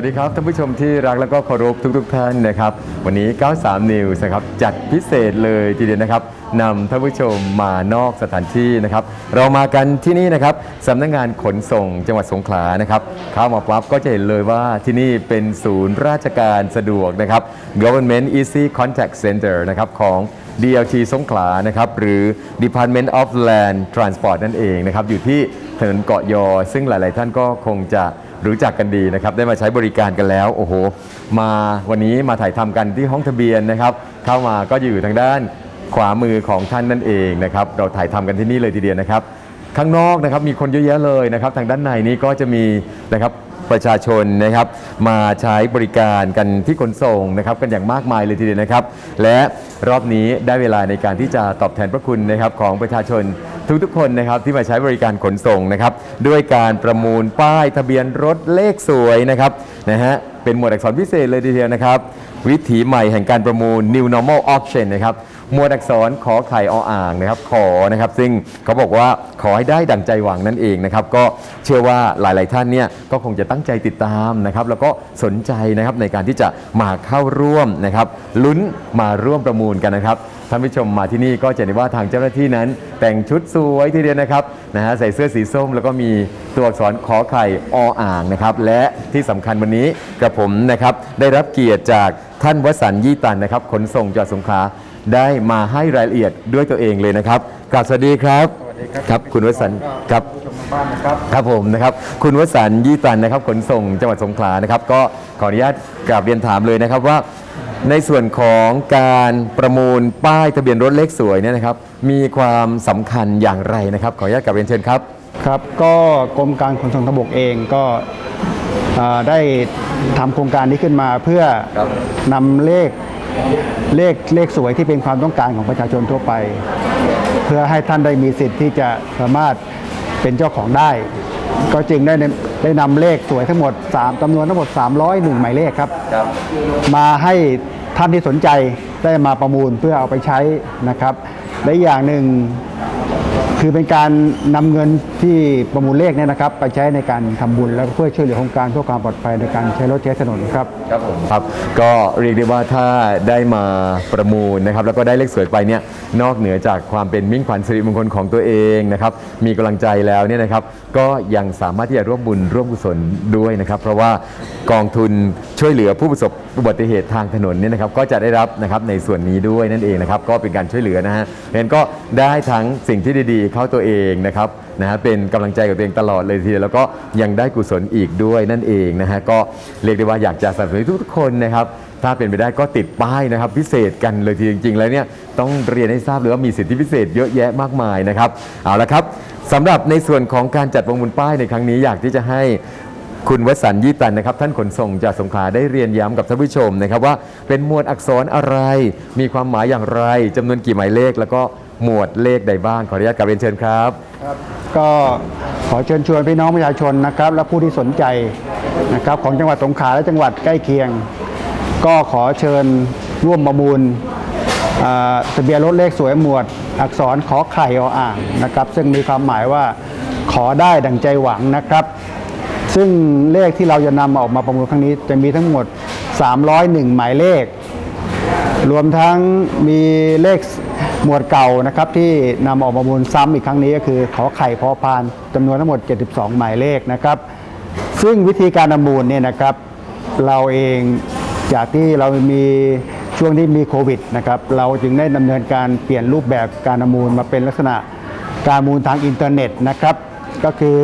วัสดีครับท่านผู้ชมที่รักและก็เคารพทุกๆท่านนะครับ วันนี้ 93 News นะครับจัดพิเศษเลยทีเดียวนะครับนำท่านผู้ชมมานอกสถานที่นะครับ เรามากันที่นี่นะครับสำนักงานขนส่งจังหวัดสงขลานะครับเข้ามาปั๊บก็จะเห็นเลยว่าที่นี่เป็นศูนย์ราชการสะดวกนะครับ Government Easy Contact Center นะครับของ DLT สงขลานะครับหรือ Department of Land Transport นั่นเองนะครับอยู่ที่ถนนเกาะยอ ซึ่งหลาย ๆ ท่านก็คงจะ รู้จักกันดีนะครับได้มาใช้บริการกันแล้วโอ้โหมาวันนี้มาถ่ายทำกันที่ห้องทะเบียนนะครับ เข้ามาก็อยู่ทางด้านขวามือของท่านนั่นเองนะครับเราถ่ายทำกันที่นี่เลยทีเดียวนะครับ ข้างนอกนะครับมีคนเยอะแยะเลยนะครับ ทางด้านในนี้ก็จะมีนะครับ ประชาชนนะครับ มาใช้บริการกันที่ขนส่งนะครับ กันอย่างมากมายเลยทีเดียวนะครับ และรอบนี้ได้เวลาในการที่จะตอบแทนพระคุณนะครับของประชาชนทุกๆคนนะครับที่มาใช้บริการขนส่งนะครับ ด้วยการประมูลป้ายทะเบียนรถเลขสวยนะครับนะฮะเป็นหมวดอักษรพิเศษเลยทีเดียวนะครับ วิถีใหม่แห่งการประมูล New Normal Auction นะครับ หมวดอักษรขอไข่ออ่างนะครับขอนะครับ ซึ่งเขาบอกว่าขอให้ได้ดั่งใจหวังนั่นเองนะครับ ก็เชื่อว่าหลาย ๆ ท่านเนี่ยก็คงจะตั้งใจติดตามนะครับ แล้วก็สนใจนะครับในการที่จะมาเข้าร่วมนะครับ ลุ้นมาร่วมประมูลกันนะครับท่านผู้ชมมาที่นี่ก็จะเห็นว่าทางเจ้าหน้าที่นั้น แต่งชุดสวยทีเดียวนะครับนะฮะใส่เสื้อสีส้ม แล้วก็มีตัวอักษรขอไข่ออ่างนะครับ และที่สำคัญวันนี้กระผมนะครับได้รับเกียรติจากท่านวสันต์ยี่ตันนะครับขนส่งจังหวัดสงขลา ได้มาให้รายละเอียดด้วยตัวเองเลยนะครับกราบสวัสดีครับสวัสดีครับ ครับคุณวสันต์ครับ ผู้ชมทางบ้านนะครับ ครับผมนะครับคุณวสันต์ยี่ตันนะครับขนส่งจังหวัดสงขลานะครับ ก็ขออนุญาตกราบเรียนถามเลยนะครับว่า ในส่วนของการประมูลป้ายทะเบียนรถเลขสวยเนี่ยนะครับ มีความสำคัญอย่างไรนะครับ ขออนุญาตกราบเรียนเชิญครับ ครับก็กรมการขนส่งทางบกเองก็เอ่อได้ทำโครงการนี้ขึ้นมาเพื่อครับ นำเลข เลขเลขสวยที่เป็นความต้องการของประชาชนทั่วไป เพื่อให้ท่านได้มีสิทธิ์ที่จะสามารถเป็นเจ้าของได้ ก็จึงได้ได้นำเลขสวยทั้งหมด3จำนวนทั้งหมด 301 หมายเลขครับครับมาให้ท่านที่สนใจได้มาประมูลเพื่อเอาไปใช้นะครับและอีกอย่างหนึ่ง คือเป็นการนำเงินที่ประมูลเลขเนี่ยนะครับ ไปใช้ในการทำบุญแล้วก็เพื่อช่วยเหลือโครงการเพื่อความปลอดภัยในการใช้รถใช้ถนนครับครับผมครับ ก็เรียกได้ว่าถ้าได้มาประมูลนะครับ แล้วก็ได้เลขสวยไปเนี่ยนอกเหนือจากความเป็นมิ่งขวัญสิริมงคลของตัวเองนะครับมีกำลังใจแล้วเนี่ยนะครับ ก็ยังสามารถที่จะร่วมบุญร่วมกุศลด้วยนะครับ เพราะว่ากองทุนช่วยเหลือผู้ประสบอุบัติเหตุทางถนนเนี่ยนะครับ ก็จะได้รับนะครับในส่วนนี้ด้วยนั่นเองนะครับ ก็เป็นการช่วยเหลือนะฮะเพราะฉะนั้นก็ได้ทั้งสิ่งที่ดีๆเข้าตัวเองนะครับนะฮะเป็นกำลังใจกับตัวเองตลอดเลยทีเดียวแล้วก็ยังได้กุศลอีกด้วยนั่นเองนะฮะก็เรียกได้ว่าอยากจะสนับสนุนทุกคนนะครับถ้าเป็นไปได้ก็ติดป้ายนะครับพิเศษกันเลยทีจริง ๆ แล้วเนี่ยต้องเรียนให้ทราบเลยว่ามีสิทธิพิเศษเยอะแยะมากมายนะครับเอาละครับสำหรับในส่วนของการจัดประมูลป้ายในครั้งนี้อยากที่จะให้คุณวสันยี่ตันนะครับท่านขนส่งจากสงขลาได้เรียนย้ำกับท่านผู้ชมนะครับว่าเป็นหมวดอักษรอะไร มีความหมายอย่างไรจำนวนกี่หมายเลขแล้วก็ หมวดเลขใดบ้างขออนุญาตกราบเรียนเชิญครับ ก็ขอเชิญชวนพี่น้องประชาชนนะครับ และผู้ที่สนใจนะครับของจังหวัดสงขลาและจังหวัดใกล้เคียง ก็ขอเชิญร่วมประมูลอ่าทะเบียนรถเลขสวยหมวด อักษรขอไข่ออ่างนะครับ ซึ่งมีความหมายว่าขอได้ดังใจหวังนะครับ ซึ่งเลขที่เราจะนำออกมาประมูลครั้งนี้จะมีทั้งหมด 301 หมายเลข รวมทั้งมีเลข หมวดเก่านะครับที่นำออกมาประมูลซ้ำอีกครั้งนี้ก็คือขอไข่พอพานจำนวนทั้งหมด 72 หมายเลขนะครับ ซึ่งวิธีการประมูลเนี่ยนะครับ เราเองจากที่เรามีช่วงที่มีโควิดนะครับเราจึงได้ดำเนินการเปลี่ยนรูปแบบการประมูลมาเป็นลักษณะการมูลทางอินเทอร์เน็ตนะครับ ก็คือ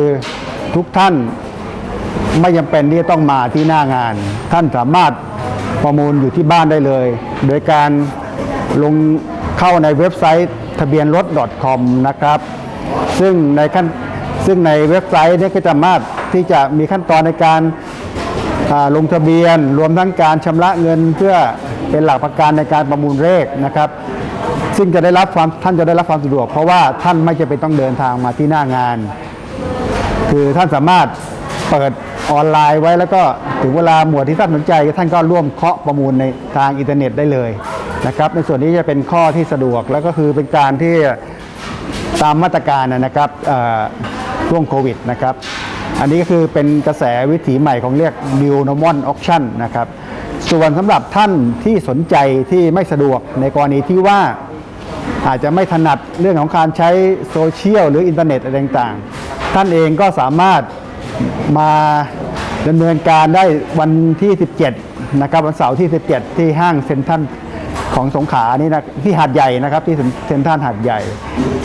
ทุกท่านไม่จำเป็นที่จะต้องมาที่หน้างาน ท่านสามารถประมูลอยู่ที่บ้านได้เลย โดยการลง เข้าในเว็บไซต์ทะเบียนรถ .com นะครับ ซึ่งในขั้นซึ่งในเว็บไซต์นี้ก็จะสามารถที่จะมีขั้นตอนในการาลงทะเบียนรวมทั้งการชำระเงินเพื่อเป็นหลักประกันในการประมูลเลขนะครับ ซึ่งจะได้รับความท่านจะได้รับความสะดวก เพราะว่าท่านไม่จำเป็นต้องเดินทางมาที่หน้างาน คือท่านสามารถเปิดออนไลน์ไว้แล้วก็ถึงเวลาหมวดที่ท่านสนใจท่านก็ร่วมเคาะประมูลในทางอินเทอร์เน็ตได้เลย นะครับ ในส่วนนี้จะเป็นข้อที่สะดวกแล้วก็คือเป็นการที่ตามมาตรการนะครับเอ่อช่วงโควิดนะครับ อันนี้ก็คือเป็นกระแสวิถีใหม่ของเรียก New Normal Auction นะครับ ส่วนสำหรับท่านที่สนใจที่ไม่สะดวกในกรณีที่ว่าอาจจะไม่ถนัดเรื่องของการใช้โซเชียลหรืออินเทอร์เน็ตอะไรต่างๆ ท่านเองก็สามารถมาดำเนินการได้วันที่ 17 นะครับวันเสาร์ที่ 17 ที่ห้างเซ็นทรัล ของสงขลานี่นะที่หาดใหญ่นะครับที่เซ็นทรัลหาดใหญ่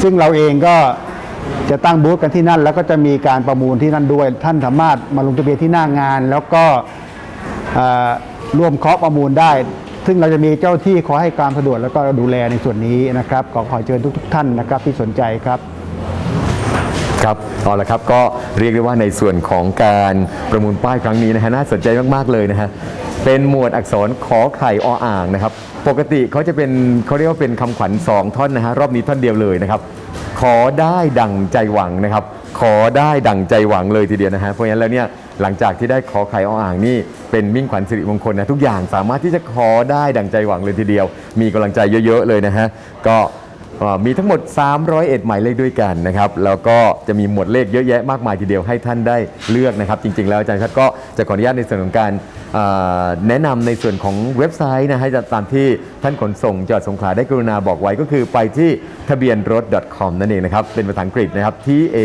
ซึ่งเราเองก็จะตั้งบูธกันที่นั่น แล้วก็จะมีการประมูลที่นั่นด้วย ท่านสามารถมาลงทะเบียนที่หน้างาน แล้วก็ร่วมเคาะประมูลได้ ซึ่งเราจะมีเจ้าที่ขอให้การสะดวกแล้วก็ดูแลในส่วนนี้นะครับขอขอเชิญทุกๆท่านนะครับที่สนใจครับครับเอาละครับก็เรียกได้ว่าในส่วนของการประมูลป้ายครั้งนี้นะฮะน่าสนใจมากๆเลยนะฮะเป็นหมวดอักษรขอไข่ออ่างนะครับ ปกติเขาจะเป็นเขาเรียกว่าเป็นคำขวัญ2ท่อนนะฮะรอบนี้ท่อนเดียวเลยนะครับ ขอได้ดั่งใจหวังนะครับ ขอได้ดั่งใจหวังเลยทีเดียวนะฮะเพราะฉะนั้นแล้วเนี่ยหลังจากที่ได้ขอไข่ออ่างนี่เป็นมิ่งขวัญสิริมงคลนะทุกอย่างสามารถที่จะขอได้ดั่งใจหวังเลยทีเดียว มีกำลังใจเยอะ ๆ เลยนะฮะก็อ่ามีทั้งหมด 301 หมายเลขด้วยกันนะครับแล้วก็จะมีหมวดเลขเยอะแยะมากมายทีเดียวให้ท่านได้เลือกนะครับ จริง ๆ แล้วอาจารย์ชัดก็จะขออนุญาตในส่วนของการ แนะนำในส่วนของเว็บไซต์นะให้ตามที่ท่านขนส่งจังหวัดสงขลาได้กรุณาบอกไว้ก็คือไปที่ทะเบียนรถ .com นั่นเองนะครับ เป็นภาษาอังกฤษนะครับ T A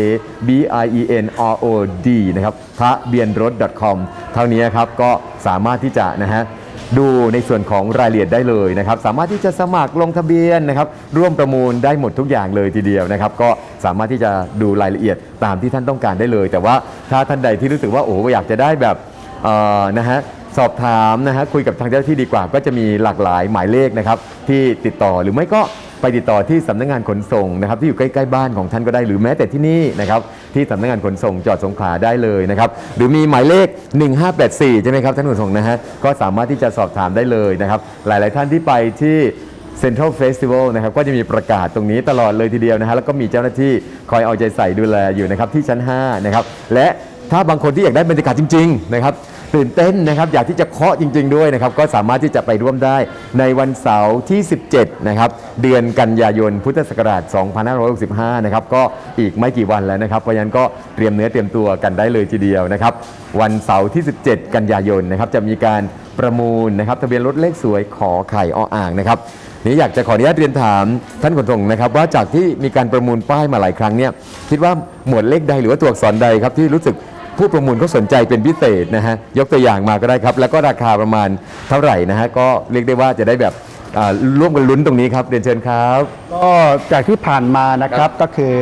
B I E N R O D นะครับทะเบียนรถ .com เท่านี้ครับก็สามารถที่จะนะฮะดูในส่วนของรายละเอียดได้เลยนะครับ สามารถที่จะสมัครลงทะเบียนนะครับ ร่วมประมูลได้หมดทุกอย่างเลยทีเดียวนะครับ ก็สามารถที่จะดูรายละเอียดตามที่ท่านต้องการได้เลย แต่ว่าถ้าท่านใดที่รู้สึกว่าโอ้อยากจะได้แบบนะฮะ สอบถามนะฮะคุยกับทางเจ้าหน้าที่ดีกว่า ก็จะมีหลากหลายหมายเลขนะครับที่ติดต่อหรือไม่ก็ไปติดต่อที่สำนักงานขนส่งนะครับที่อยู่ใกล้ๆบ้านของท่านก็ได้หรือแม้แต่ที่นี่นะครับที่สำนักงานขนส่งจังหวัดสงขลาได้เลยนะครับหรือมีหมายเลข 1584 ใช่ไหมครับท่านขนส่งนะฮะก็สามารถที่จะสอบถามได้เลยนะครับหลายๆท่านที่ไปที่เซ็นทรัลเฟสติวัลนะครับก็จะมีประกาศตรงนี้ตลอดเลยทีเดียวนะฮะแล้วก็มีเจ้าหน้าที่คอยเอาใจใส่ดูแลอยู่นะครับที่ชั้น5นะครับและถ้าบางคนที่อยากได้บรรยากาศจริงๆนะครับ ตื่นเต้นนะครับอยากที่จะเคาะจริง ๆด้วยนะครับก็สามารถที่จะไปร่วมได้ในวันเสาร์ที่ 17 นะครับ เดือนกันยายนพุทธศักราช 2565 นะครับก็อีกไม่กี่วันแล้วนะครับ เพราะฉะนั้นก็เตรียมเนื้อเตรียมตัวกันได้เลยทีเดียวนะครับ วันเสาร์ที่ 17 กันยายนนะครับจะมีการประมูลนะครับทะเบียนรถเลขสวยขอไข่ออ่างนะครับนี่อยากจะขออนุญาตเรียนถามท่านขนส่งนะครับ ว่าจากที่มีการประมูลป้ายมาหลายครั้งเนี่ยคิดว่าหมวดเลขใดหรือว่าตัวอักษรใดครับที่รู้สึก ผู้ประมูลเขาสนใจเป็นพิเศษนะฮะยกตัวอย่างมาก็ได้ครับ แล้วก็ราคาประมาณเท่าไหร่นะฮะก็เรียกได้ว่าจะได้แบบอ่าร่วมกันลุ้นตรงนี้ครับเรียนเชิญครับ ก็จากที่ผ่านมานะครับก็คือ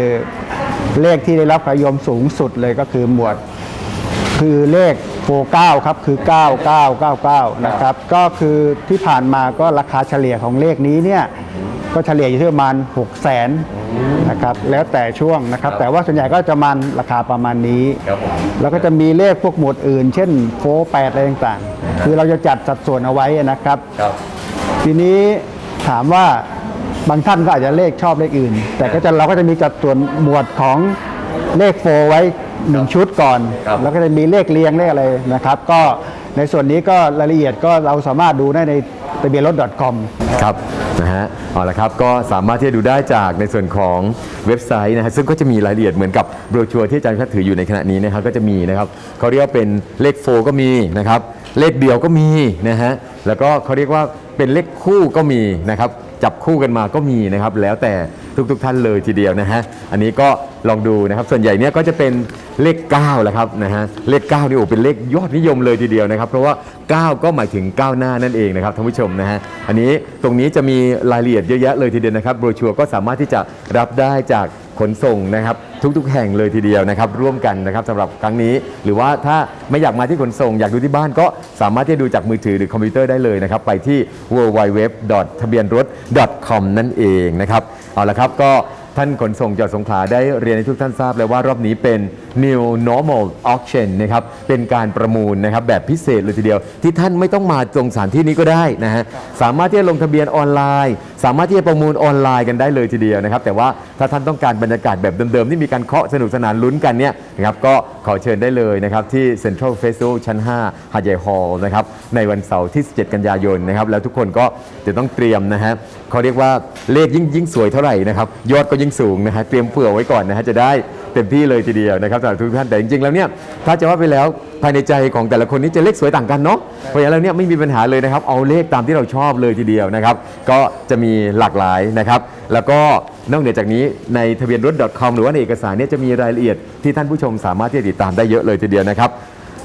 เลขที่ได้รับความนิยมสูงสุดเลยก็คือหมวด คือเลขโฟ9ครับคือ 9999 นะครับ ก็คือที่ผ่านมาก็ราคาเฉลี่ยของเลขนี้เนี่ย ก็เฉลี่ยอยู่ที่ประมาณ 6 0 0 0 0 นนะครับแล้วแต่ช่วงนะครับครับ แต่ว่าส่วนใหญ่ก็จะมันราคาประมาณนี้ ครับผม แล้วก็จะมีเลขพวกหมวดอื่น เช่นโฟ8อะไรต่างๆ คือเราจะจัดสัดส่วนเอาไว้นะครับ ครับ ทีนี้ถามว่าบางท่านก็อาจจะเลขชอบเลขอื่น แต่ก็จะเราก็จะมีจัดส่วนหมวดของเลขโฟไว้หนึ่งชุดก่อน ครับ แล้วก็จะมีเลขเรียงเลขอะไรนะครับ ก็ในส่วนนี้ก็รายละเอียดก็เราสามารถดูได้ใน ทะเบียนรถ .com ครับนะฮะเอาละครับก็สามารถที่จะดูได้จากในส่วนของเว็บไซต์นะฮะซึ่งก็จะมีรายละเอียดเหมือนกับโบรชัวร์ที่อาจารย์พัดถืออยู่ในขณะนี้นะครับก็จะมีนะครับเขาเรียกว่าเป็นเลขโฟก็มีนะครับเลขเดียวก็มีนะฮะแล้วก็เขาเรียกว่าเป็นเลขคู่ก็มีนะครับ จับคู่กันมาก็มีนะครับ แล้วแต่ทุกๆทท่านเลยทีเดียวนะฮะอันนี้ก็ลองดูนะครับ ส่วนใหญ่เนี่ยก็จะเป็นเลข9แหละครับนะฮะเลข9นี่โอ้เป็นเลขยอดนิยมเลยทีเดียวนะครับ เพราะว่า 9 ก็หมายถึงก้าวหน้านั่นเองนะครับท่านผู้ชมนะฮะอันนี้ตรงนี้จะมีรายละเอียดเยอะแยะเลยทีเดียวนะครับโบรชัวร์ก็สามารถที่จะรับได้จาก ขนส่งนะครับทุกๆ แห่งเลยทีเดียวนะครับร่วมกันนะครับสำหรับครั้งนี้ หรือว่าถ้าไม่อยากมาที่ขนส่ง อยากดูที่บ้านก็สามารถที่จะดูจากมือถือหรือคอมพิวเตอร์ได้เลยนะครับไปที่ www ทะเบียนรถ com นั่นเองนะครับเอาละครับก็ท่านขนส่งจังหวัดสงขลาได้เรียนให้ทุกท่านทราบแล้วว่ารอบนี้เป็น New Normal Auction นะครับเป็นการประมูลนะครับแบบพิเศษเลยทีเดียว ที่ท่านไม่ต้องมาตรงสถานที่นี้ก็ได้นะฮะสามารถที่จะลงทะเบียนออนไลน์ สามารถที่จะประมูลออนไลน์กันได้เลยทีเดียวนะครับ แต่ว่าถ้าท่านต้องการบรรยากาศแบบเดิมๆ ที่มีการเคาะสนุกสนานลุ้นกันเนี่ยนะครับก็ขอเชิญได้เลยนะครับที่เซ็นทรัลเฟส i ิ a l ชั้น 5 หาดใหญ่ฮอลล์นะครับในวันเสาร์ที่ 17 กันยายนนะครับแล้วทุกคนก็จะต้องเตรียมนะฮะเขาเรียกว่าเลขยิ่งยิ่งสวยเท่าไหร่นะครับยอดก็ยิ่งสูงนะฮะเตรียมเผื่อไว้ก่อนนะฮะจะได้เต็มที่เลยทีเดียวนะครับสำหรับทุกท่านแต่จริงๆแล้วเนี่ยถ้าจะว่าไปแล้ว ภายในใจของแต่ละคนนี้จะเลขสวยต่างกันเนาะเพราะฉะนั้นแล้วเนี่ยไม่มีปัญหาเลยนะครับ เอาเลขตามที่เราชอบเลยทีเดียวนะครับ ก็จะมีหลากหลายนะครับ แล้วก็นอกเหนือจากนี้ในทะเบียนรถ .com หรือว่าในเอกสารเนี่ยจะมีรายละเอียดที่ท่านผู้ชมสามารถที่จะติดตามได้เยอะเลยทีเดียวนะครับ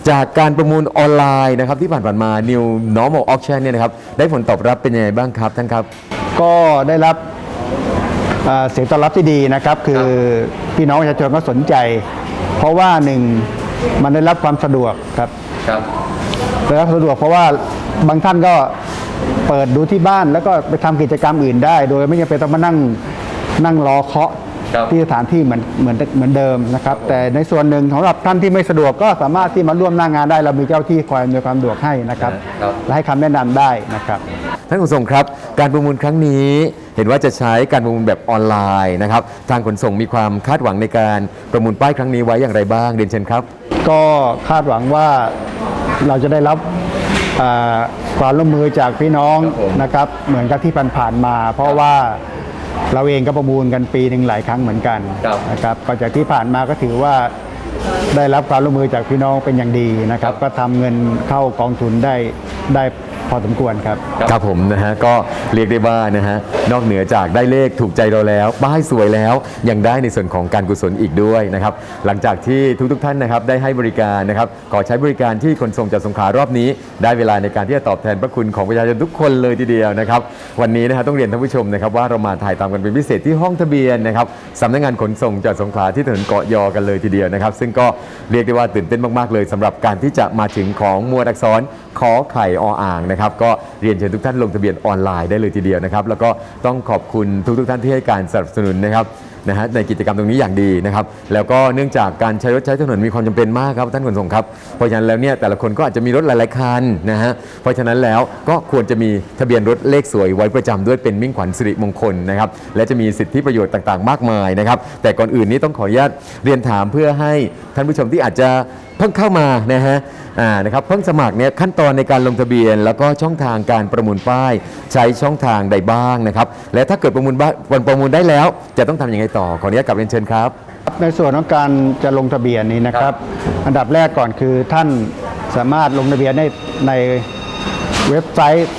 จากการประมูลออนไลน์นะครับที่ผ่านๆมา New Normal Auction เนี่ยนะครับได้ผลตอบรับเป็นยังไงบ้างครับท่านครับ ก็ได้รับเอ่อเสียงตอบรับที่ดีนะครับ คือพี่น้องประชาชนก็สนใจ เพราะว่าหนึ่ง มันได้รับความสะดวกครับครับได้รับสะดวกเพราะว่าบางท่านก็เปิดดูที่บ้านแล้วก็ไปทำกิจกรรมอื่นได้ โดยไม่จำเป็นต้องมานั่งนั่งรอเคาะครับที่สถานที่เหมือนเหมือนเหมือนเดิมนะครับ แต่ในส่วนหนึ่งสำหรับท่านที่ไม่สะดวกก็สามารถที่มาร่วมหน้างานได้ เรามีเจ้าที่คอยอำนวยความสะดวกให้นะครับครับและให้คำแนะนำได้นะครับท่านขนส่งครับ การประมูลครั้งนี้เห็นว่าจะใช้การประมูลแบบออนไลน์นะครับ ทางขนส่งมีความคาดหวังในการประมูลป้ายครั้งนี้ไว้อย่างไรบ้างเรียนเชิญครับ ก็คาดหวังว่าเราจะได้รับอ่าความร่วมมือจากพี่น้องครับผมนะครับ เหมือนกับที่ผ่านๆมา เพราะว่าเราเองก็ประมูลกันปีหนึ่งหลายครั้งเหมือนกันครับนะครับก็จากที่ผ่านมาก็ถือว่าได้รับความร่วมมือจากพี่น้องเป็นอย่างดีนะครับ ก็ทำเงินเข้ากองทุนได้ได้ พอสมควรครับ ครับผมนะฮะก็เรียกได้ว่านะฮะนอกเหนือจากได้เลขถูกใจเราแล้ว ป้ายสวยแล้วยังได้ในส่วนของการกุศลอีกด้วยนะครับหลังจากที่ทุกๆท่านนะครับได้ให้บริการนะครับขอใช้บริการที่ขนส่งจากสงขารอบนี้ ได้เวลาในการที่จะตอบแทนพระคุณของประชาชนทุกคนเลยทีเดียวนะครับวันนี้นะฮะต้องเรียนท่านผู้ชมนะครับว่าเรามาถ่ายตามกันเป็นพิเศษที่ห้องทะเบียนนะครับสำนักงานขนส่งจากสงขลาที่ถนนเกาะยอกันเลยทีเดียวนะครับ ซึ่งก็เรียกได้ว่าตื่นเต้นมากๆเลยสำหรับการที่จะมาถึงของมวลอักษรขอไข่ออ่างนะครับก็เรียนเชิญทุกท่านลงทะเบียนออนไลน์ได้เลยทีเดียวนะครับแล้วก็ต้องขอบคุณทุกๆท่านที่ให้การสนับสนุนนะครับนะฮะในกิจกรรมตรงนี้อย่างดีนะครับแล้วก็เนื่องจากการใช้รถใช้ถนนมีความจำเป็นมากครับท่านขนส่งครับเพราะฉะนั้นแล้วเนี่ยแต่ละคนก็อาจจะมีรถหลายๆคันนะฮะเพราะฉะนั้นแล้วก็ควรจะมีทะเบียนรถเลขสวยไว้ประจำด้วยเป็นมิ่งขวัญสิริมงคลนะครับและจะมีสิทธิประโยชน์ต่างๆ มากมายนะครับแต่ก่อนอื่นนี้ต้องขออนุญาตเรียนถามเพื่อให้ท่านผู้ชมที่อาจจะ เพิ่งเข้ามานะฮะอ่านะครับเพิ่งสมัครเนี่ยขั้นตอนในการลงทะเบียน แล้วก็ช่องทางการประมูลป้าย ใช้ช่องทางใดบ้างนะครับ และถ้าเกิดประมูลบ้าวันประมูลได้แล้ว จะต้องทำยังไงต่อขออนุญาตกลับเรียนเชิญครับ ในส่วนของการจะลงทะเบียนนี้นะครับ อันดับแรกก่อนคือท่านสามารถลงทะเบียนได้ในเว็บไซต์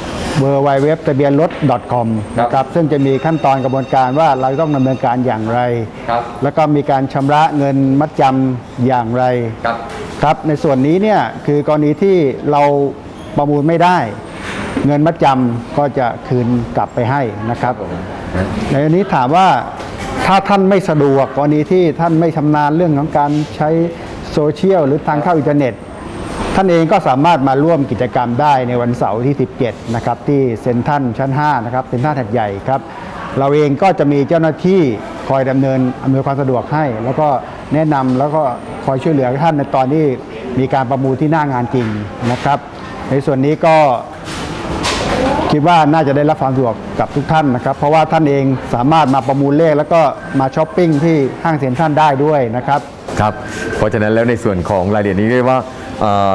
w w w ทะเบียนรถ .com ครับนะครับซึ่งจะมีขั้นตอนกระบวนการว่าเราต้องดำเนินการอย่างไร ครับแล้วก็มีการชำระเงินมัดจำอย่างไร ครับ ครับในส่วนนี้เนี่ยคือกรณีที่เราประมูลไม่ได้ เงินมัดจำก็จะคืนกลับไปให้นะครับในอันนี้ถามว่าถ้าท่านไม่สะดวกกรณีที่ท่านไม่ชำนาญเรื่องของการใช้โซเชียลหรือทางเข้าอินเทอร์เน็ต ท่านเองก็สามารถมาร่วมกิจกรรมได้ในวันเสาร์ที่ 17 นะครับ ที่เซ็นทรัลชั้น 5 นะครับเซ็นทรัลแถดใหญ่ครับ เราเองก็จะมีเจ้าหน้าที่คอยดำเนินอำนวยความสะดวกให้ แล้วก็แนะนำแล้วก็คอยช่วยเหลือท่านในตอนที่มีการประมูลที่หน้างานจริงนะครับ ในส่วนนี้ก็คิดว่าน่าจะได้รับความสะดวกกับทุกท่านนะครับ เพราะว่าท่านเองสามารถมาประมูลเลขแล้วก็มาช้อปปิ้งที่ห้างเซ็นทรัลได้ด้วยนะครับครับ เพราะฉะนั้นแล้วในส่วนของรายละเอียดนี้เรียกว่า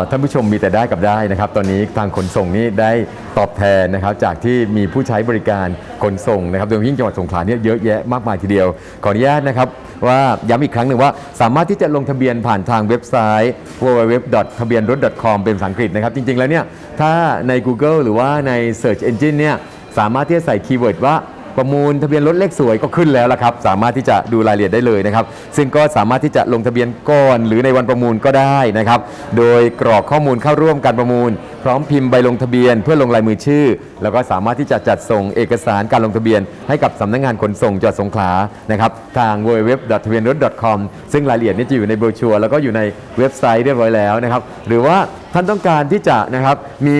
ท่านผู้ชมมีแต่ได้กับได้นะครับ ตอนนี้ทางขนส่งนี่ได้ตอบแทนนะครับ จากที่มีผู้ใช้บริการขนส่งนะครับโดยเฉพาะยิ่งจังหวัดสงขลาเนี่ยเยอะแยะมากมายทีเดียว ขออนุญาตนะครับว่าย้ำอีกครั้งหนึ่งว่าสามารถที่จะลงทะเบียนผ่านทางเว็บไซต์ www ทะเบียนรถ .com เป็นภาษาอังกฤษนะครับ จริง ๆ แล้วเนี่ยถ้าใน Google หรือว่าใน Search Engine เนี่ยสามารถที่จะใส่คีย์เวิร์ดว่า ประมูลทะเบียนรถเลขสวยก็ขึ้นแล้วละครับ สามารถที่จะดูรายละเอียดได้เลยนะครับ ซึ่งก็สามารถที่จะลงทะเบียนก่อนหรือในวันประมูลก็ได้นะครับ โดยกรอกข้อมูลเข้าร่วมการประมูล พร้อมพิมพ์ใบลงทะเบียน เพื่อลงลายมือชื่อ แล้วก็สามารถที่จะจัดส่งเอกสารการลงทะเบียน ให้กับสำนักงานขนส่งจังหวัดสงขลานะครับทาง www ทะเบียนรถ .com ซึ่งรายละเอียดนี่จะอยู่ในโบรชัวร์แล้วก็อยู่ในเว็บไซต์เรียบร้อยแล้วนะครับหรือว่าท่านต้องการที่จะนะครับมี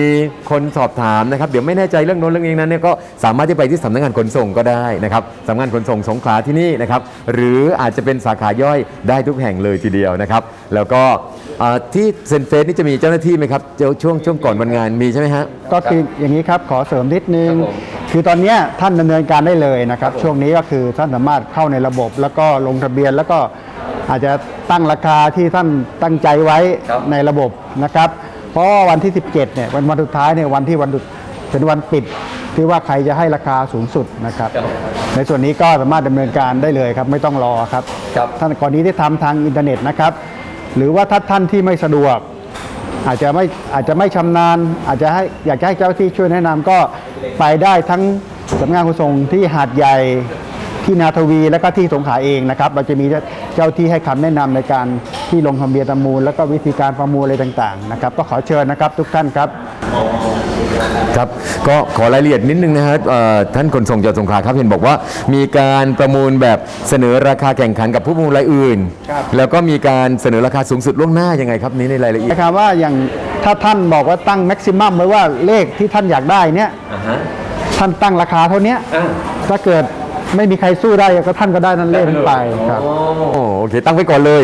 คนสอบถามนะครับเดี๋ยวไม่แน่ใจเรื่องโน้นเรื่องนี้นั้นเนี่ยก็สามารถที่ไปที่สำนักงานขนส่งก็ได้นะครับสำนักงานขนส่งสงขลาที่นี่นะครับหรืออาจจะเป็นสาขาย่อยได้ทุกแห่งเลยทีเดียวนะครับ แล้วก็ ที่เซนเฟสนี่จะมีเจ้าหน้าที่ไหมครับเจ้าช่วงช่วงก่อนวันงานมีใช่ไหมฮะ ก็คืออย่างนี้ครับขอเสริมนิดนึง ครับผมคือตอนเนี้ยท่านดำเนินการได้เลยนะครับ ช่วงนี้ก็คือท่านสามารถเข้าในระบบ แล้วก็ลงทะเบียนแล้วก็อาจจะตั้งราคาที่ท่านตั้งใจไว้ครับ ในระบบนะครับ เพราะว่าวันที่ 17เนี่ยวันวันสุดท้ายเนี่ยวันที่วันสุดเป็นวันปิดที่ว่าใครจะให้ราคาสูงสุดนะครับ ในส่วนนี้ก็สามารถดำเนินการได้เลยครับ ไม่ต้องรอครับ ครับ ท่านก่อนนี้ได้ทำทางอินเทอร์เน็ตนะครับ หรือว่าถ้าท่านที่ไม่สะดวก อาจจะไม่อาจจะไม่ชำนาญ อาจจะให้อยากจะให้เจ้าที่ช่วยแนะนำก็ไปได้ทั้งสำนักงานขนส่งที่หาดใหญ่ที่นาทวีและก็ที่สงขลาเองนะครับเราจะมีเจ้าที่ให้คำแนะนำในการที่ลงทะเบียนประมูล แล้วก็วิธีการประมูลอะไรต่างๆนะครับ ก็ขอเชิญนะครับทุกท่านครับ ครับก็ขอรายละเอียดนิดนึงนะฮะเอ่อท่านขนส่งจังหวัดสงขลาครับเห็นบอกว่ามีการประมูลแบบเสนอราคาแข่งขันกับผู้ประมูลรายอื่นครับแล้วก็มีการเสนอราคาสูงสุดล่วงหน้ายังไงครับนี้ในรายละเอียดนะครับว่าอย่างถ้าท่านบอกว่าตั้งแม็กซิมัมไว้ว่าเลขที่ท่านอยากได้เนี่ยท่านตั้งราคาเท่าเนี้ยถ้าเกิดไม่มีใครสู้ได้ก็ท่านก็ได้นั่นเลขนั้นไปครับโอ้โอเคตั้งไว้ก่อนเลย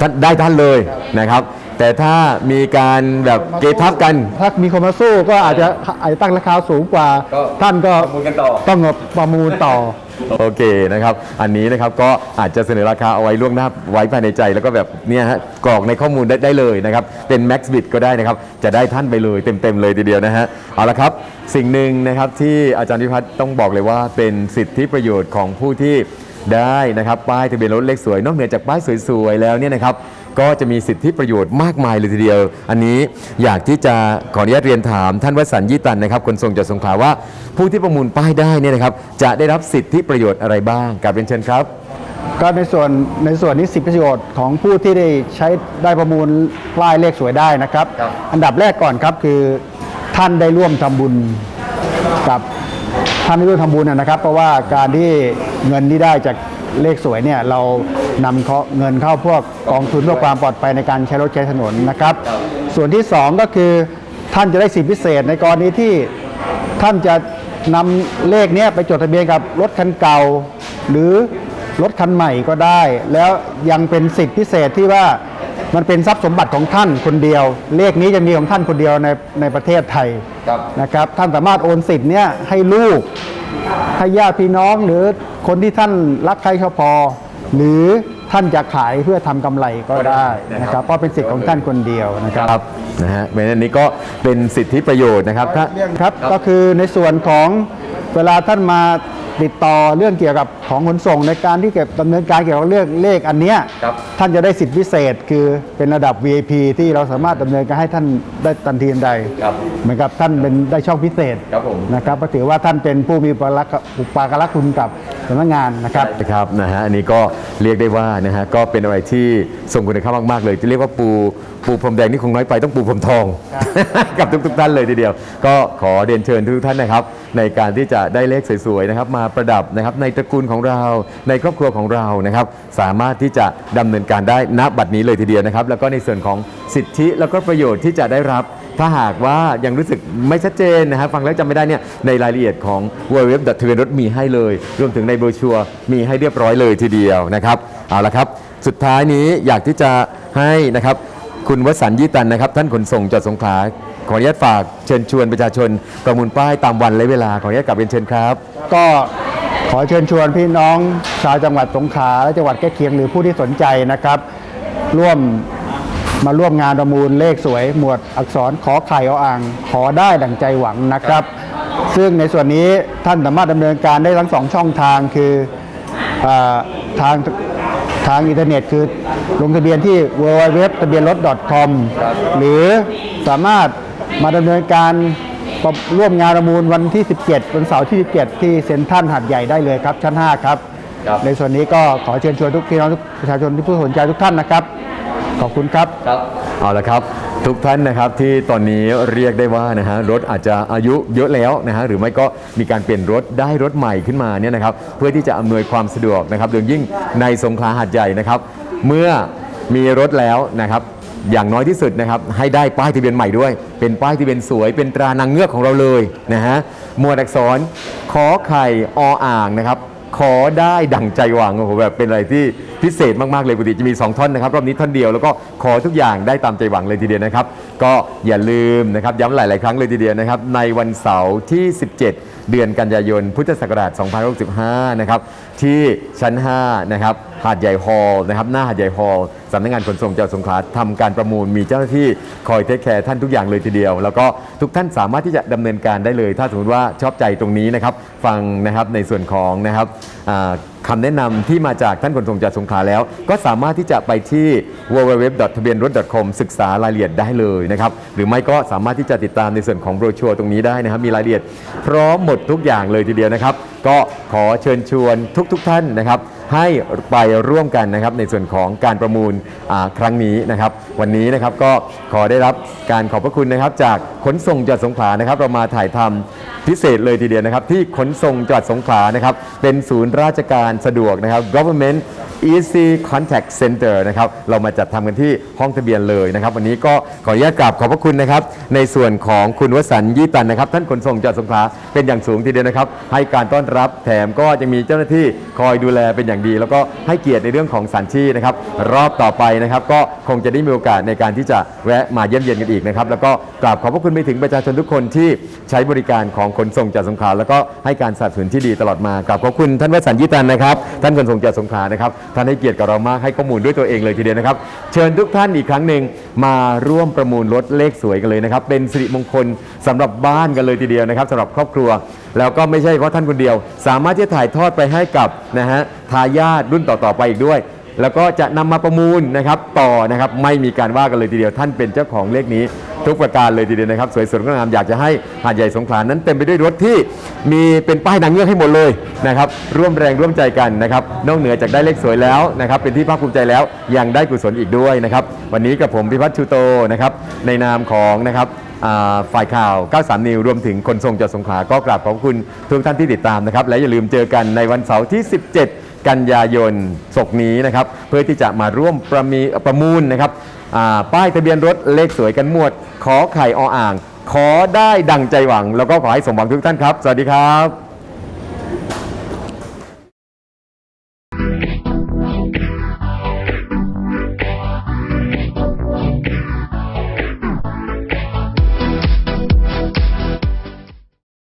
ท่านได้ท่านเลยนะครับ แต่ถ้ามีการแบบเกทับกัน ถ้ามีคนมาสู้ก็อาจจะอาจจะตั้งราคาสูงกว่า ก็ท่านก็ประมูลกันต่อ ต้องประมูลต่อ โอเคนะครับ อันนี้นะครับก็อาจจะเสนอราคาเอาไว้ล่วงหน้าไว้ภายในใจแล้วก็แบบเนี่ยฮะกรอกในข้อมูลได้ได้เลยนะครับ เป็น Max Bit ก็ได้นะครับ จะได้ท่านไปเลยเต็ม ๆ เลยทีเดียวนะฮะ เอาละครับ สิ่งหนึ่งนะครับที่อาจารย์พิพัฒน์ต้องบอกเลยว่าเป็นสิทธิประโยชน์ของผู้ที่ได้นะครับ ป้ายทะเบียนรถเลขสวย นอกเหนือจากป้ายสวย ๆ แล้วเนี่ยนะครับ ก็จะมีสิทธิประโยชน์มากมายเลยทีเดียว อันนี้อยากที่จะขออนุญาตเรียนถามท่านวสันต์ยี่ตันนะครับคนส่งจากสงขลาว่า ผู้ที่ประมูลป้ายได้เนี่ยนะครับจะได้รับสิทธิประโยชน์อะไรบ้างกราบเรียนเชิญครับ ก็ในส่วนในส่วนนี้สิทธิประโยชน์ของผู้ที่ได้ใช้ได้ประมูลป้ายเลขสวยได้นะครับ ครับ อันดับแรกก่อนครับคือท่านได้ร่วมทำบุญกับท่านได้ร่วมทำบุญนะนะครับ เพราะว่าการที่เงินที่ได้จากเลขสวยเนี่ยเรา นำเข้าเงินเข้าพวกกองทุนเพื่อความปลอดภัยในการใช้รถใช้ถนนนะครับ ส่วนที่สองก็คือท่านจะได้สิทธิพิเศษในกรณีที่ท่านจะนำเลขนี้ไปจดทะเบียนกับรถคันเก่า หรือรถคันใหม่ก็ได้ แล้วยังเป็นสิทธิพิเศษที่ว่ามันเป็นทรัพย์สมบัติของท่านคนเดียว เลขนี้จะมีของท่านคนเดียวในในประเทศไทยนะครับ ท่านสามารถโอนสิทธิ์เนี้ยให้ลูกให้ญาติพี่น้องหรือคนที่ท่านรักใครเขาพอ หรือท่านจะขายเพื่อทำกำไรก็ได้ก็ได้นะนะคครัรับบเพราะเป็นสิทธิ์ของท่านคนเดียวนะครับ ครับนะฮะเพราะฉะนั้นอันนี้ก็เป็นสิทธิประโยชน์นะครับถ้า ครับก็คือในส่วนของเวลาท่านมาติดต่อเรื่องเกี่ยวกับของขนส่งในการที่เก็บดำเนินการเกี่ยวกับเรื่องเลขอันเนี้ยครับท่านจะได้สิทธิพิเศษคือเป็นระดับ VIP ที่เราสามารถดำเนินการให้ท่านได้ทันทีทันใดครับเหมือนกับท่านเป็นได้ช่องพิเศษครับผม นะครับก็ถือว่าท่านเป็นผู้มีอุปการะอุปการะคุณกับ สำนักงานนะครับ นะครับนะฮะอันนี้ก็เรียกได้ว่านะฮะก็เป็นอะไรที่ทรงคุณค่ามาก ๆ เลย จะเรียกว่าปูปูพรมแดงนี่คงน้อยไปต้องปูพรมทอง กับทุกๆท่านเลยทีเดียว ก็ขอเรียนเชิญทุกๆท่านนะครับ ในการที่จะได้เลขสวยๆนะครับ มาประดับนะครับในตระกูลของเราในครอบครัวของเรานะครับ สามารถที่จะดำเนินการได้ณบัดนี้เลยทีเดียวนะครับ แล้วก็ในส่วนของสิทธิแล้วก็ประโยชน์ที่จะได้รับ ถ้าหากว่ายังรู้สึกไม่ชัดเจนนะฮะฟังแล้วจำไม่ได้เนี่ยในรายละเอียดของ w w w ทะเบียนรถมีให้เลย รวมถึงในโบรชัวร์มีให้เรียบร้อยเลยทีเดียวนะครับเอาละครับ สุดท้ายนี้อยากที่จะให้นะครับคุณวสันต์ยี่ตันนะครับ ท่านขนส่งจัดสงขลาขออนุญาตฝากเชิญชวนประชาชนประมูลป้ายตามวันและเวลาขออนุญาตกลับเรียนเชิญครับ ก็ขอเชิญชวนพี่น้องชาวจังหวัดสงขลาและจังหวัดใกล้เคียงหรือผู้ที่สนใจนะครับ ร่วม มาร่วมงานประมูลเลขสวย หมวดอักษรขอไข่เอาอ่าง ขอได้ดังใจหวังนะครับ ซึ่งในส่วนนี้ท่านสามารถดำเนินการได้ทั้งสองช่องทางคืออาทางทางอินเทอร์เน็ตคือลงทะเบียนที่ www ทะเบียนรถ .com หรือสามารถมาดำเนินการร่วมงานประมูลวันที่ 17 วันเสาร์ที่ 17 ที่เซ็นทรัลหาดใหญ่ได้เลยครับ ชั้น5ครับครับ ในส่วนนี้ก็ขอเชิญชวนทุกพี่น้องทุกประชาชนที่ผู้สนใจทุกท่านนะครับ ขอบคุณครับเอาละครับ ทุกท่านนะครับที่ตอนนี้เรียกได้ว่านะฮะรถอาจจะอายุเยอะแล้วนะฮะหรือไม่ก็มีการเปลี่ยนรถได้รถใหม่ขึ้นมาเนี่ยนะครับเพื่อที่จะอำนวยความสะดวกนะครับโดยยิ่งในสงขลาหาดใหญ่นะครับ เมื่อมีรถแล้วนะครับอย่างน้อยที่สุดนะครับให้ได้ป้ายทะเบียนใหม่ด้วย เป็นป้ายทะเบียนสวย เป็นตรานางเงือกของเราเลยนะฮะหมวดอักษรขอไข่ออ่างนะครับ ขอได้ดั่งใจหวังโอ้โหแบบเป็นอะไรที่พิเศษมาก ๆ เลยปกติจะมี 2 ท่อนนะครับ รอบนี้ท่อนเดียวแล้วก็ขอทุกอย่างได้ตามใจหวังเลยทีเดียวนะครับ ก็อย่าลืมนะครับย้ำหลาย ๆ ครั้งเลยทีเดียวนะครับ ในวันเสาร์ที่ 17 เดือนกันยายน พุทธศักราช 2565 นะครับ ที่ชั้น 5 นะครับ หาดใหญ่ฮอลล์นะครับหน้าหาดใหญ่ฮอลล์สำนักงานขนส่งจังหวัดสงขลาทำการประมูลมีเจ้าหน้าที่คอยเทคแคร์ท่านทุกอย่างเลยทีเดียว แล้วก็ทุกท่านสามารถที่จะดำเนินการได้เลย ถ้าสมมติว่าชอบใจตรงนี้นะครับฟังนะครับในส่วนของนะครับอ่าคำแนะนำที่มาจากท่านขนส่งจังหวัดสงขลาแล้ว ก็สามารถที่จะไปที่ www. ทะเบียนรถ .com ศึกษารายละเอียดได้เลยนะครับหรือไม่ก็สามารถที่จะติดตามในส่วนของโบรชัวร์ตรงนี้ได้นะครับมีรายละเอียดพร้อมหมดทุกอย่างเลยทีเดียวนะครับ ก็ขอเชิญชวนทุกๆทท่านนะครับ ให้ไปร่วมกันนะครับในส่วนของการประมูลครั้งนี้นะครับ วันนี้นะครับก็ขอได้รับการขอบพระคุณนะครับ จากขนส่งจังหวัดสงขลานะครับ เรามาถ่ายทำพิเศษเลยทีเดียวนะครับ ที่ขนส่งจังหวัดสงขลานะครับ เป็นศูนย์ราชการสะดวกนะครับ government easy contact center นะครับเรามาจัดทำกันที่ห้องทะเบียนเลยนะครับ วันนี้ก็ขออนุญาตกราบขอบพระคุณนะครับ ในส่วนของคุณวสันต์ยี่ตันนะครับ ท่านขนส่งจังหวัดสงขลาเป็นอย่างสูงทีเดียวนะครับ ให้การต้อนรับแถมก็จะมีเจ้าหน้าที่คอยดูแลเป็นอย่างดี แล้วก็ให้เกียรติในเรื่องของสันชีนะครับ รอบต่อไปนะครับ ก็คงจะได้มีโอกาสในการที่จะแวะมาเยี่ยมเยียนกันอีกนะครับ แล้วก็กราบขอบพระคุณไปถึงประชาชนทุกคนที่ใช้บริการของขนส่งจังหวัดสงขลาแล้วก็ให้การสนับสนุนที่ดีตลอดมากราบขอบคุณท่านวสันต์ยี่ตันนะครับ ท่านขนส่งจังหวัดสงขลานะครับท่านให้เกียรติกับเรามากให้ข้อมูลด้วยตัวเองเลยทีเดียวนะครับ เชิญทุกท่านอีกครั้งหนึ่งมาร่วมประมูลรถเลขสวยกันเลยนะครับ เป็นสิริมงคลสำหรับบ้านกันเลยทีเดียวนะครับสำหรับครอบครัว แล้วก็ไม่ใช่เฉพาะท่านคนเดียว สามารถที่จะถ่ายทอดไปให้กับนะฮะทายาทรุ่นต่อๆไปอีกด้วยแล้วก็จะนำมาประมูลนะครับต่อนะครับไม่มีการว่ากันเลยทีเดียวท่านเป็นเจ้าของเลขนี้ ทุกประการเลยทีเดียวนะครับ สวยสดงดงามอยากจะให้หาดใหญ่สงขลานั้นเต็มไปด้วยรถที่มีเป็นป้ายนางเงือกให้หมดเลยนะครับร่วมแรงร่วมใจกันนะครับนอกเหนือจากได้เลขสวยแล้วนะครับเป็นที่ภาคภูมิใจแล้วยังได้กุศลอีกด้วยนะครับวันนี้กับผมพิพัฒน์ชูโตนะครับในนามของนะครับอ่าฝ่ายข่าว 93 นิว รวมถึงคนทรงจังหวัดสงขลาก็กราบขอบคุณทุกท่านที่ติดตามนะครับ และอย่าลืมเจอกันในวันเสาร์ที่ 17 กันยายนศกนี้นะครับ เพื่อที่จะมาร่วมประมีประมูลนะครับ ป้ายทะเบียนรถเลขสวยกันหมวด ขอไข่ออ่าง ขอได้ดังใจหวัง แล้วก็ขอให้สมหวังทุกท่านครับ สวัสดีครับ